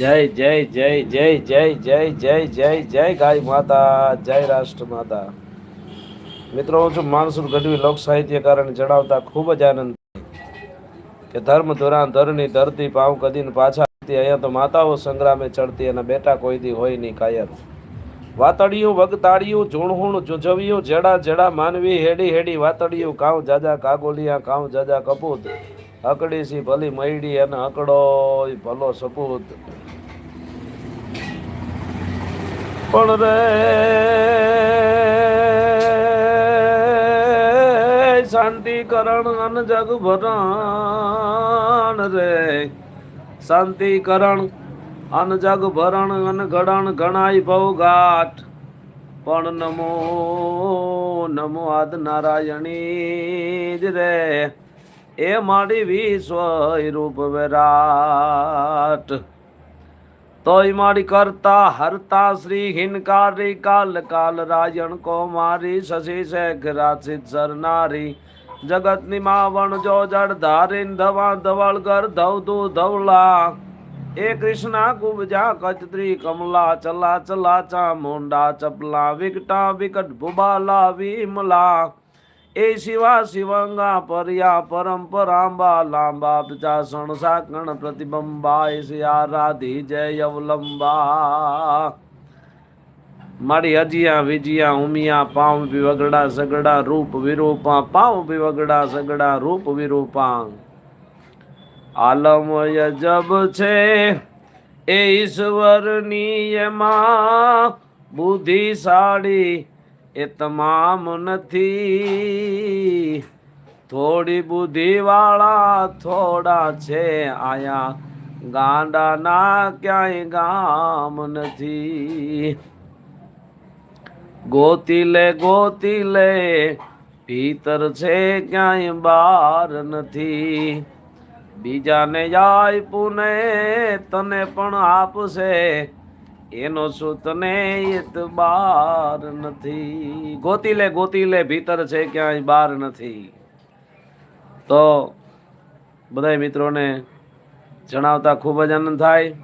જય જય જય જય જય જય જય જય જય ગાય માતા, જય રાષ્ટ્ર માતા. મિત્રો, હું છું માનસુર ગઢવી, લોક સાહિત્યકારને જણાવતા ખૂબ જ આનંદ કે ધર્મ, ધોરણ, ધરની ધરતી, પાઉં કદીને પાછા. અહીંયા તો માતાઓ સંગ્રામે ચડતી અને બેટા કોઈ દી હોય નહીં કાયમ. વાતડિયું, વગતાડિયું ઝૂણહૂણ જુજવ્યું, જેડા જેડા માનવી, હેડી હેડી વાતડિયું, કાઉ જાજા કાગોલિયા, કાઉ જાજા કપૂત. હકડી સી ભલી મયડી અને હકડો ભલો સપૂત. પણ રે શાંતિકરણ અન જગ ભરણ રે. શાંતિકરણ અન જગ ભરણ અન ઘડણ ઘણાય ભવઘાટ પણ નમો નમો આદ નારાયણી જ રે. એ માડી વિશ્વ રૂપ વિરાટ. તોય મારી કરતા હરતા શ્રી હિનકારી કાલ કાલ રાયણ કો મારી શશી શેખ રાશિત સરનારી. જગતની માવણ જો જડ ધારીન ધવા ધવળ કર ધવધુ ધવલા. એ કૃષ્ણા કુબજા કચત્રી કમલા ચલા ચલા ચા મુંડા ચપલા વિકટા વિકટ ભુબાલા વિમલા. એ શિવા શિવંગા પર્યા પરંપરાંબા લાંબા પિચાસણ સાકણ પ્રતિબંબા સિયા રાધી જય અવલંબા. મારી અજિયા વિજિયા, ઉમિયા, પાઉ વિવગડા, સગડા, રૂપ વિરૂપા, પાઉ વિવગડા, સગડા, રૂપ વિરૂપા. આલમ યજબ છે એ ઈશ્વરની એમાં બુદ્ધિશાળી એ તમામ નથી. થોડી બુદ્ધિવાળા થોડા છે આયા. ગાંડાના ક્યાંય ગામ નથી. ગોતી લે ગોતી લે ભીતર છે ક્યાંય બાર નથી. બીજાને જાય પુને તને પણ આપશે. એનો શું તને નથી. ગોતી લે ગોતી લે ભીતર છે, ક્યાંય બાર નથી. તો બધા મિત્રોને જણાવતા ખૂબ જ આનંદ થાય.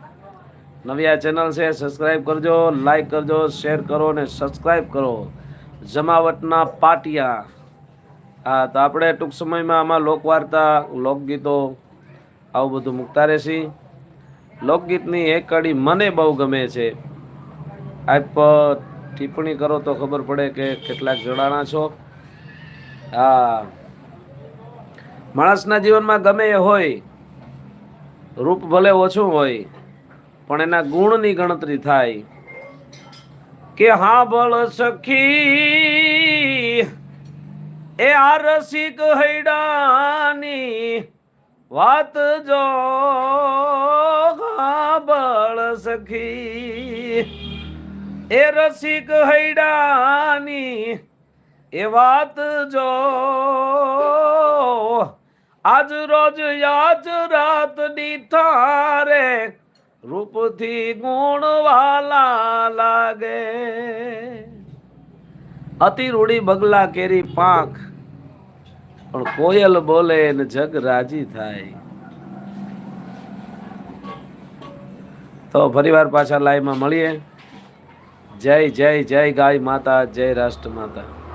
નવી આ ચેનલ છે સબસ્ક્રાઈબ કરજો લાઈક કરજો, શેર કરો અને સબસ્ક્રાઈબ કરો. જમાવટના પાટિયા. હા, તો આપણે ટૂંક સમયમાં આમાં લોકવાર્તા, લોકગીતો, આવું બધું મૂકતા રહેશી. લોકગીતની એક કડી મને બહુ ગમે છે. આપ ટિપ્પણી કરો તો ખબર પડે કે કેટલાક જોડાણા છો. હા. માણસના જીવનમાં ગમે એ હોય, રૂપ ભલે ઓછું હોય, પણ એના ગુણની ગણતરી થાય. કે હા ભળ સખી, એ આ રસિક હૈડાની વાત જો સખી એ રસિક હૈડાની એ વાત જો. આજ રોજ યાજ રાતની થારે રૂપથી ગુણવાલા લાગે. અતિ રૂડી બગલા કેરી પાંખ, પણ કોયલ બોલે ને જગ રાજી થાય. તો ફરીવાર પાછા લાઈવમાં મળીએ. જય જય જય ગાય માતા જય રાષ્ટ્ર માતા.